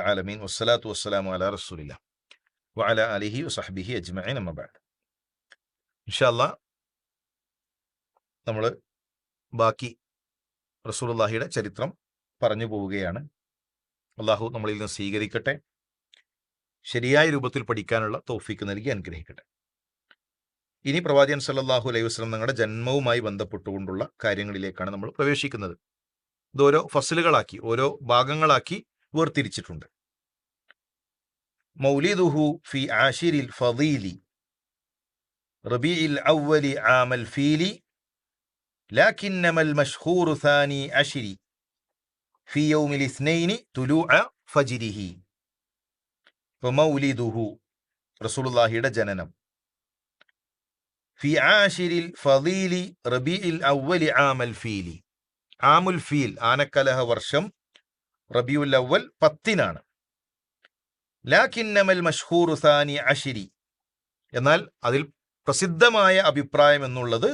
ആലമീൻ. വസ്സലാത്തു വസ്സലാമു അലിഹി നമ്മൾ ബാക്കി റസൂലുള്ളാഹിയുടെ ചരിത്രം പറഞ്ഞു പോവുകയാണ്. അള്ളാഹു നമ്മളിൽ നിന്ന് സ്വീകരിക്കട്ടെ. ശരിയായ രൂപത്തിൽ പഠിക്കാനുള്ള തോഫിക്ക് നൽകി അനുഗ്രഹിക്കട്ടെ. ഇനി പ്രവാചകൻ സല്ലല്ലാഹു അലൈഹി വസല്ലം തങ്ങളുടെ ജന്മവുമായി ബന്ധപ്പെട്ടുകൊണ്ടുള്ള കാര്യങ്ങളിലേക്കാണ് നമ്മൾ പ്രവേശിക്കുന്നത്. ഇത് ഓരോ ഫസലുകളാക്കി ഓരോ ഭാഗങ്ങളാക്കി വേർതിരിച്ചിട്ടുണ്ട് മൗലിദുഹു ഫി ആഷിരിൽ ഫദീലി റബീഇൽ അവലി ആമൽ ഫീലി لكنما المشهور ثاني عشر في يوم الاثنين طلوع فجره فمولده رسول الله ജനനം في عاشر الفضيل ربيع الأول عام الفيل ആമുൽ ഫീൽ ആനക്കലഹ വർഷം റബിയുൽ അവൽ പത്തിനാണ്. ലാഖിന്നമൽ മഷ്ഹൂർ സാനി അഷിരി. എന്നാൽ അതിൽ പ്രസിദ്ധമായ അഭിപ്രായം എന്നുള്ളത്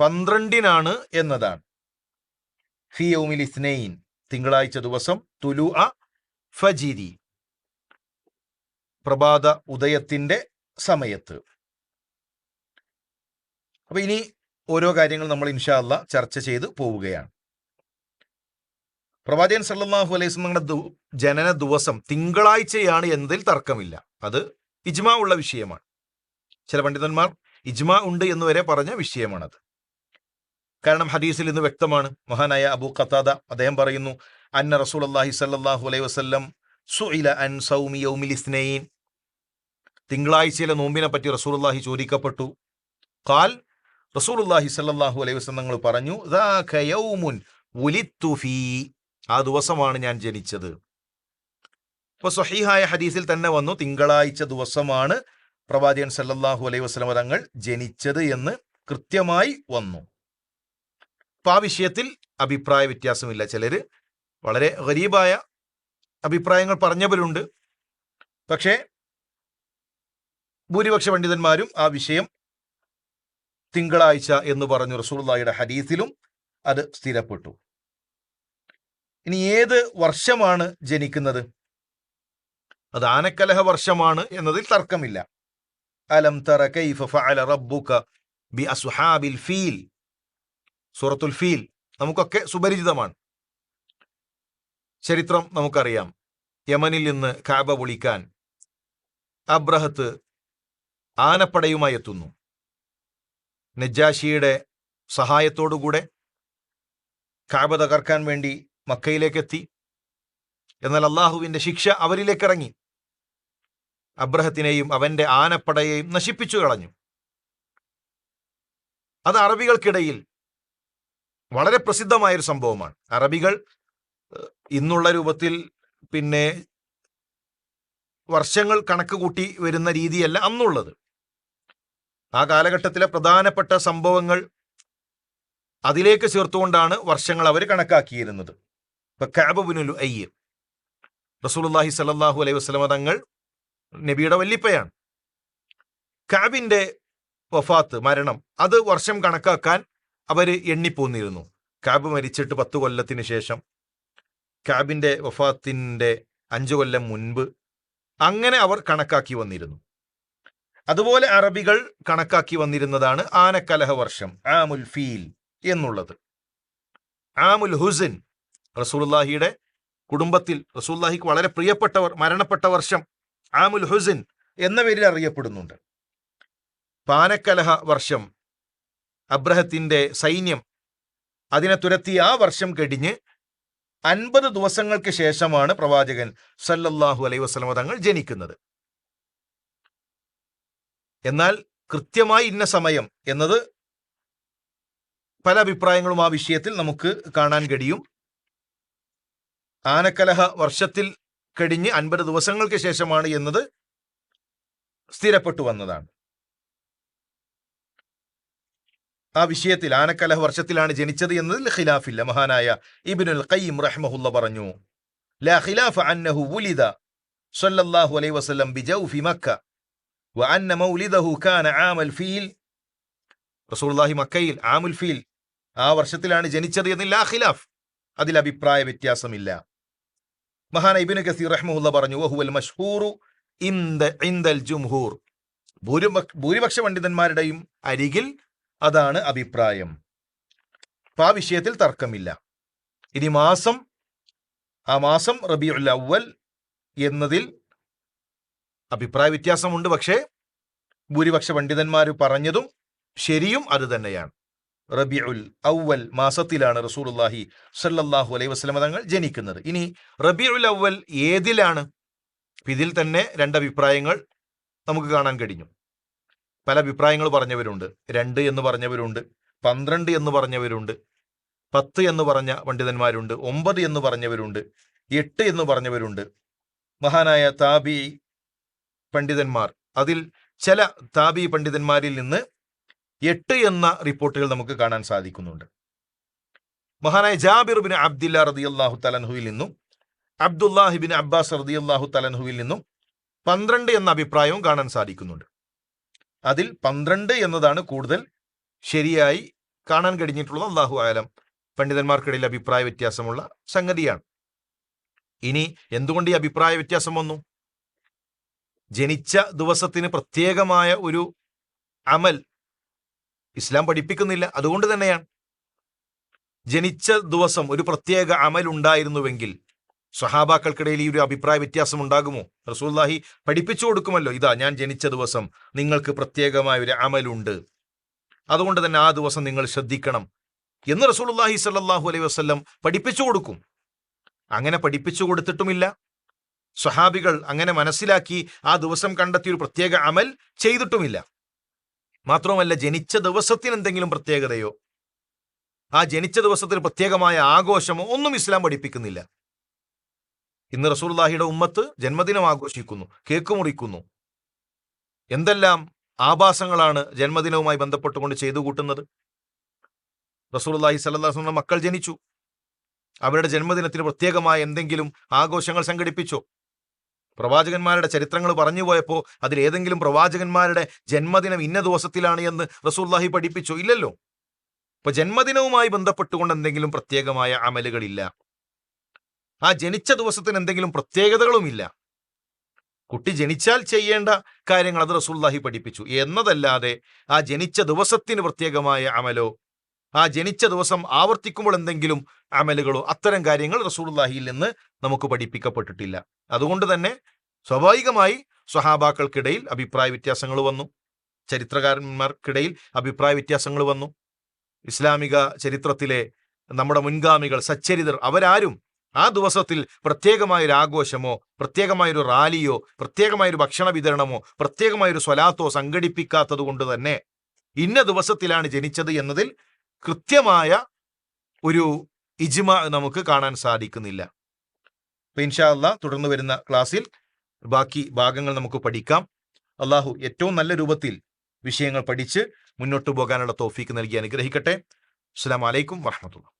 പന്ത്രണ്ടിനാണ് എന്നതാണ്. ഫിയൗമിൽ ഇസ്നൈൻ തിങ്കളാഴ്ച ദിവസം തുലു അ ഫജിരി. പ്രഭാത ഉദയത്തിന്റെ സമയത്ത്. അപ്പൊ ഇനി ഓരോ കാര്യങ്ങൾ നമ്മൾ ഇൻഷാല്ല ചർച്ച ചെയ്ത് പോവുകയാണ്. പ്രവാചകൻ സല്ലാഹു അലൈഹി സ്വലങ്ങളുടെ ജനന ദിവസം തിങ്കളാഴ്ചയാണ് എന്നതിൽ തർക്കമില്ല. അത് ഇജ്മ ഉള്ള വിഷയമാണ്. ചില പണ്ഡിതന്മാർ ഇജ്മ ഉണ്ട് എന്ന് വരെ പറഞ്ഞ വിഷയമാണത്. കാരണം ഹദീസിൽ ഇന്ന് വ്യക്തമാണ്. മഹാനായ അബു ഖത്താദ അദ്ദേഹം പറയുന്നു അന്ന റസൂൽ അള്ളാഹി സല്ലാഹു അലൈഹി വസ്ലം സുഇല അൻ സൗമി യൗമിൽ ഇസ്നൈൻ. തിങ്കളാഴ്ചയിലെ നോമ്പിനെ പറ്റി റസൂൽ അള്ളാഹി ചോദിക്കപ്പെട്ടു. കാൽ റസൂലുല്ലാഹി സല്ലാഹു അലൈഹി നിങ്ങൾ പറഞ്ഞു ആ ദിവസമാണ് ഞാൻ ജനിച്ചത്. ഇപ്പൊ സ്വഹീഹായ ഹദീസിൽ തന്നെ വന്നു തിങ്കളാഴ്ച ദിവസമാണ് പ്രവാചകൻ സല്ലാഹു അലൈഹി വസ്ലം തങ്ങൾ ജനിച്ചത് എന്ന് കൃത്യമായി വന്നു. അപ്പൊ ആ വിഷയത്തിൽ അഭിപ്രായ വ്യത്യാസമില്ല. ചിലര് വളരെ ഗരീബായ അഭിപ്രായങ്ങൾ പറഞ്ഞവരുണ്ട്. പക്ഷേ ഭൂരിപക്ഷ പണ്ഡിതന്മാരും ആ വിഷയം തിങ്കളാഴ്ച എന്ന് പറഞ്ഞു റസൂള്ളയുടെ ഹദീസിലും അത് സ്ഥിരപ്പെട്ടു. ഇനി ഏത് വർഷമാണ് ജനിക്കുന്നത്? അത് ആനക്കലഹ വർഷമാണ് എന്നതിൽ തർക്കമില്ല. അലം തറ ഫഅല റബ്ബുക ബി ഫീൽ. സൂറത്തുൽ ഫീൽ നമുക്കൊക്കെ സുപരിചിതമാണ്. ചരിത്രം നമുക്കറിയാം. യമനിൽ നിന്ന് കാബ പൊളിക്കാൻ അബ്രഹത്ത് ആനപ്പടയുമായി എത്തുന്നു. നജാഷിയുടെ സഹായത്തോടുകൂടെ കാബ തകർക്കാൻ വേണ്ടി മക്കയിലേക്കെത്തി. എന്നാൽ അള്ളാഹുവിന്റെ ശിക്ഷ അവരിലേക്ക് ഇറങ്ങി അബ്രഹത്തിനെയും അവന്റെ ആനപ്പടയെയും നശിപ്പിച്ചു കളഞ്ഞു. അത് അറബികൾക്കിടയിൽ വളരെ പ്രസിദ്ധമായൊരു സംഭവമാണ്. അറബികൾ ഇന്നുള്ള രൂപത്തിൽ പിന്നെ വർഷങ്ങൾ കണക്ക് കൂട്ടി വരുന്ന രീതിയല്ല അന്നുള്ളത്. ആ കാലഘട്ടത്തിലെ പ്രധാനപ്പെട്ട സംഭവങ്ങൾ അതിലേക്ക് ചേർത്തുകൊണ്ടാണ് വർഷങ്ങൾ അവർ കണക്കാക്കിയിരുന്നത്. ഇപ്പൊ കാബുബിനുൽ അയ്യർ റസൂലുല്ലാഹി സല്ലാഹു അലൈഹി വസ്ലമ തങ്ങൾ നബിയുടെ വല്ലിപ്പയാണ്. കാബിന്റെ വഫാത്ത് മരണം അത് വർഷം കണക്കാക്കാൻ അവർ എണ്ണിപ്പോന്നിരുന്നു. കാബ് മരിച്ചിട്ട് പത്ത് കൊല്ലത്തിന് ശേഷം കാബിന്റെ വഫാത്തിന്റെ അഞ്ചു കൊല്ലം മുൻപ് അങ്ങനെ അവർ കണക്കാക്കി വന്നിരുന്നു. അതുപോലെ അറബികൾ കണക്കാക്കി വന്നിരുന്നതാണ് ആനക്കലഹ വർഷം ആമുൽ ഫീൽ എന്നുള്ളത്. ആമുൽ ഹുസിൻ റസൂൽഹിയുടെ കുടുംബത്തിൽ റസൂല്ലാഹിക്ക് വളരെ പ്രിയപ്പെട്ടവർ മരണപ്പെട്ട വർഷം ആമുൽ ഹുസിൻ എന്ന പേരിൽ അറിയപ്പെടുന്നുണ്ട്. പാനക്കലഹ വർഷം അബ്രഹത്തിന്റെ സൈന്യം അതിനെ തുരത്തി ആ വർഷം കഴിഞ്ഞ് അൻപത് ദിവസങ്ങൾക്ക് ശേഷമാണ് പ്രവാചകൻ സല്ലല്ലാഹു അലൈഹി വസ്ലമ തങ്ങൾ ജനിക്കുന്നത്. എന്നാൽ കൃത്യമായി ഇന്ന സമയം എന്നത് പല അഭിപ്രായങ്ങളും ആ വിഷയത്തിൽ നമുക്ക് കാണാൻ കഴിയും. ആനക്കലഹ വർഷത്തിൽ കഴിഞ്ഞ് അൻപത് ദിവസങ്ങൾക്ക് ശേഷമാണ് എന്നത് സ്ഥിരപ്പെട്ടു വന്നതാണ്. ആ വിഷയത്തിൽ ആനക്കലഹ വർഷത്തിലാണ് ജനിച്ചത് എന്നതിൽ ഖിലാഫില്ല. മഹാനായ ഇബിനുൽ ഖയ്യിം റഹ്മഹുല്ല പറഞ്ഞു ലാ ഖിലാഫ അന്നഹു വുലിദ സല്ലല്ലാഹു അലൈഹി വസല്ലം ബിജൗഫി മക്ക. وأن مولده كان عام الفيل. رسول الله മക്കയിൽ ആമുൽ ഫീൽ. ആ വർഷത്തിലാണ് ജനിച്ചത് എന്നില്ല ഖിലാഫ്. അതിൽ അഭിപ്രായ വ്യത്യാസമില്ല. മഹാന ഇബിന് കസീർ റഹ്മുല്ല പറഞ്ഞു വഹുവൽ മഷ്ഹൂറു ഇന്ദൽ ജുംഹൂർ. ഭൂരിപക്ഷ ഭൂരിപക്ഷ പണ്ഡിതന്മാരുടെയും അരികിൽ അതാണ് അഭിപ്രായം. അപ്പൊ ആ വിഷയത്തിൽ തർക്കമില്ല. ഇനി മാസം ആ മാസം റബിയുൽ അവൽ എന്നതിൽ അഭിപ്രായ വ്യത്യാസമുണ്ട് പക്ഷേ ഭൂരിപക്ഷ പണ്ഡിതന്മാർ പറഞ്ഞതും ശരിയും അത് തന്നെയാണ്. റബിഉൽ ഔവൽ മാസത്തിലാണ് റസൂലുള്ളാഹി സല്ലാഹു അലൈഹി വസ്ലമ തങ്ങൾ ജനിക്കുന്നത്. ഇനി റബിഉൽ ഔവൽ ഏതിലാണ്? ഇതിൽ തന്നെ രണ്ടഭിപ്രായങ്ങൾ നമുക്ക് കാണാൻ കഴിഞ്ഞു. പല അഭിപ്രായങ്ങൾ പറഞ്ഞവരുണ്ട്. രണ്ട് എന്ന് പറഞ്ഞവരുണ്ട്. പന്ത്രണ്ട് എന്ന് പറഞ്ഞവരുണ്ട്. പത്ത് എന്ന് പറഞ്ഞ പണ്ഡിതന്മാരുണ്ട്. ഒമ്പത് എന്ന് പറഞ്ഞവരുണ്ട്. എട്ട് എന്ന് പറഞ്ഞവരുണ്ട്. മഹാനായ താബി പണ്ഡിതന്മാർ. അതിൽ ചില താബി പണ്ഡിതന്മാരിൽ നിന്ന് എട്ട് എന്ന റിപ്പോർട്ടുകൾ നമുക്ക് കാണാൻ സാധിക്കുന്നുണ്ട്. മഹാനായ ജാബിർ ബിൻ അബ്ദില്ല അള്ളാഹു തലൻഹുവിൽ നിന്നും അബ്ദുല്ലാഹിബിൻ അബ്ബാസ് റതി അള്ളാഹു തലൻഹുവിൽ നിന്നും പന്ത്രണ്ട് എന്ന അഭിപ്രായവും കാണാൻ സാധിക്കുന്നുണ്ട്. അതിൽ പന്ത്രണ്ട് എന്നതാണ് കൂടുതൽ ശരിയായി കാണാൻ കഴിഞ്ഞിട്ടുള്ളത്. അള്ളാഹു ആലം. പണ്ഡിതന്മാർക്കിടയിൽ അഭിപ്രായ വ്യത്യാസമുള്ള സംഗതിയാണ്. ഇനി എന്തുകൊണ്ട് ഈ അഭിപ്രായ വ്യത്യാസം വന്നു? ജനിച്ച ദിവസത്തിന് പ്രത്യേകമായ ഒരു അമൽ ഇസ്ലാം പഠിപ്പിക്കുന്നില്ല. അതുകൊണ്ട് തന്നെയാണ്. ജനിച്ച ദിവസം ഒരു പ്രത്യേക അമൽ ഉണ്ടായിരുന്നുവെങ്കിൽ സ്വഹാബാക്കൾക്കിടയിൽ ഈ ഒരു അഭിപ്രായ വ്യത്യാസം ഉണ്ടാകുമോ? റസൂല്ലാഹി പഠിപ്പിച്ചു കൊടുക്കുമല്ലോ. ഇതാ ഞാൻ ജനിച്ച ദിവസം നിങ്ങൾക്ക് പ്രത്യേകമായ ഒരു അമലുണ്ട് അതുകൊണ്ട് തന്നെ ആ ദിവസം നിങ്ങൾ ശ്രദ്ധിക്കണം എന്ന് റസൂലുള്ളാഹി സല്ലാഹു അലൈഹി വസല്ലം പഠിപ്പിച്ചു കൊടുക്കും. അങ്ങനെ പഠിപ്പിച്ചു കൊടുത്തിട്ടുമില്ല. സ്വഹാബികൾ അങ്ങനെ മനസ്സിലാക്കി ആ ദിവസം കണ്ടെത്തിയ ഒരു പ്രത്യേക അമൽ ചെയ്തിട്ടുമില്ല. മാത്രവുമല്ല ജനിച്ച ദിവസത്തിന് എന്തെങ്കിലും പ്രത്യേകതയോ ആ ജനിച്ച ദിവസത്തിന് പ്രത്യേകമായ ആഘോഷമോ ഒന്നും ഇസ്ലാം പഠിപ്പിക്കുന്നില്ല. ഇന്ന് റസൂർലാഹിയുടെ ഉമ്മത്ത് ജന്മദിനം ആഘോഷിക്കുന്നു കേക്ക് മുറിക്കുന്നു. എന്തെല്ലാം ആഭാസങ്ങളാണ് ജന്മദിനവുമായി ബന്ധപ്പെട്ടുകൊണ്ട് ചെയ്തു കൂട്ടുന്നത്? റസൂൽല്ലാഹി സല്ലാസ്ലിന്റെ മക്കൾ ജനിച്ചു. അവരുടെ ജന്മദിനത്തിന് പ്രത്യേകമായ എന്തെങ്കിലും ആഘോഷങ്ങൾ സംഘടിപ്പിച്ചോ? പ്രവാചകന്മാരുടെ ചരിത്രങ്ങൾ പറഞ്ഞു പോയപ്പോൾ അതിൽ ഏതെങ്കിലും പ്രവാചകന്മാരുടെ ജന്മദിനം ഇന്ന ദിവസത്തിലാണ് എന്ന് റസൂല്ലാഹി പഠിപ്പിച്ചു. ഇല്ലല്ലോ. ഇപ്പൊ ജന്മദിനവുമായി ബന്ധപ്പെട്ടുകൊണ്ട് എന്തെങ്കിലും പ്രത്യേകമായ അമലുകളില്ല. ആ ജനിച്ച ദിവസത്തിന് എന്തെങ്കിലും പ്രത്യേകതകളുമില്ല. കുട്ടി ജനിച്ചാൽ ചെയ്യേണ്ട കാര്യങ്ങൾ അത് റസൂല്ലാഹി പഠിപ്പിച്ചു. എന്നതല്ലാതെ ആ ജനിച്ച ദിവസത്തിന് പ്രത്യേകമായ അമലോ ആ ജനിച്ച ദിവസം ആവർത്തിക്കുമ്പോൾ എന്തെങ്കിലും അമലുകളോ അത്തരം കാര്യങ്ങൾ റസൂലുള്ളാഹിയിൽ നിന്ന് നമുക്ക് പഠിപ്പിക്കപ്പെട്ടിട്ടില്ല. അതുകൊണ്ട് തന്നെ സ്വാഭാവികമായി സ്വഹാബാക്കൾക്കിടയിൽ അഭിപ്രായ വ്യത്യാസങ്ങൾ വന്നു. ചരിത്രകാരന്മാർക്കിടയിൽ അഭിപ്രായ വ്യത്യാസങ്ങൾ വന്നു. ഇസ്ലാമിക ചരിത്രത്തിലെ നമ്മുടെ മുൻഗാമികൾ സച്ചരിതർ അവരാരും ആ ദിവസത്തിൽ പ്രത്യേകമായൊരു ആഘോഷമോ പ്രത്യേകമായൊരു റാലിയോ പ്രത്യേകമായൊരു ഭക്ഷണ വിതരണമോ പ്രത്യേകമായൊരു സ്വലാത്തോ സംഘടിപ്പിക്കാത്തത് കൊണ്ട് തന്നെ ഇന്ന ദിവസത്തിലാണ് ജനിച്ചത് എന്നതിൽ കൃത്യമായ ഒരു ഇജ്മ നമുക്ക് കാണാൻ സാധിക്കുന്നില്ല. അപ്പൊ ഇൻഷാ അള്ളാഹ് തുടർന്ന് വരുന്ന ക്ലാസ്സിൽ ബാക്കി ഭാഗങ്ങൾ നമുക്ക് പഠിക്കാം. അള്ളാഹു ഏറ്റവും നല്ല രൂപത്തിൽ വിഷയങ്ങൾ പഠിച്ച് മുന്നോട്ട് പോകാനുള്ള തോഫീക്ക് നൽകി അനുഗ്രഹിക്കട്ടെ. അസ്സാം വലൈക്കും വാഹമത്തുള്ള